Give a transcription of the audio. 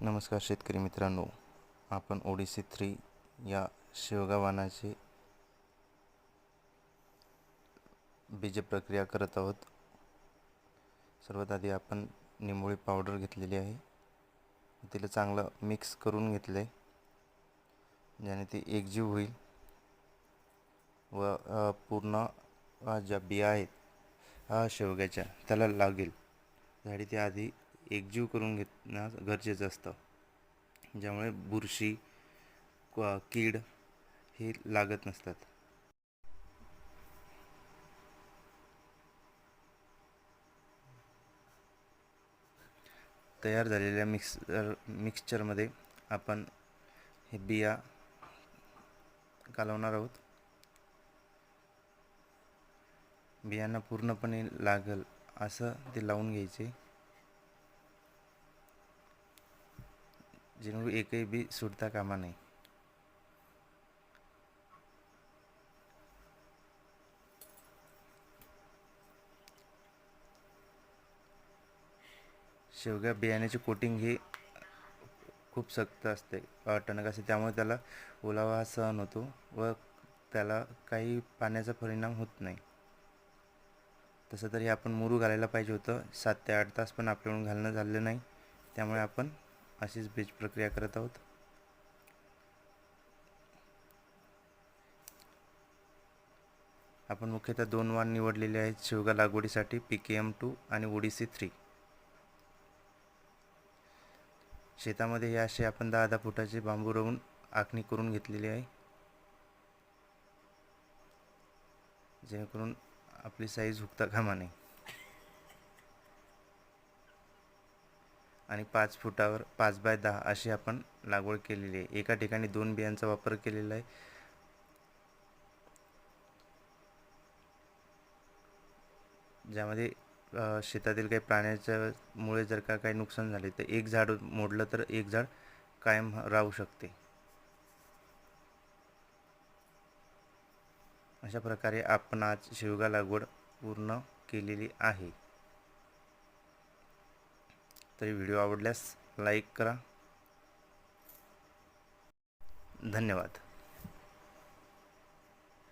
नमस्कार शेतकरी मित्रांनो आपण ओडिसी थ्री या शेवगा वाणाची बीज प्रक्रिया करत आहोत. सर्वात आधी आपण निंबोळी पावडर घेतलेली आहे. तिला चांगलं मिक्स करून घेतलं आहे ज्याने ती एकजीव होईल व पूर्ण ज्या बिया आहेत शेवग्याच्या त्याला लागेल. झाडी ते आधी एकजीव करून घेणं गरजेचं असतं. ज्यामुळे बुरशी कीड हे लागत नसतात. तयार झालेल्या मिक्सर मिक्सचरमध्ये आपण हे बिया कालवणार आहोत. बियांना पूर्णपणे लागल असं ते लावून घ्यायचे. जेणेकरून एकही बी सुटता कामा नये. शेवग्या बियाण्याची कोटिंग ही खूप सक्त असते टणक असते. त्यामुळे त्याला ओलावा हा सहन होतो व त्याला काही पाण्याचा परिणाम होत नाही. तसं तरी आपण मुरू घालायला पाहिजे होतं. सात ते आठ तास पण आपल्याकडून घालणं झालं नाही. त्यामुळे आपण अशीच बीज प्रक्रिया करत आहोत. आपण मुख्यतः दोन वाण निवडलेले आहेत शेवगा लागवडीसाठी पी के एम टू आणि ओडिसी थ्री शेतामध्ये हे असे आपण दहा दहा फुटाचे बांबू रोवून आखणी करून घेतलेली आहे. जेणेकरून आपली साईज हुकता कामा नये. आणि पाच फुटावर पाच बाय दहा अशी आपण लागवड केलेली आहे. एका ठिकाणी दोन बियांचा वापर केलेला आहे. ज्यामध्ये शेतातील काही प्राण्याच्या मुळे जर का काही नुकसान झाले तर एक झाड मोडलं तर एक झाड कायम राहू शकते. अशा प्रकारे आपण आज शेवगा लागवड पूर्ण केलेली आहे. तरी व्हिडिओ आवडल्यास लाईक करा. धन्यवाद.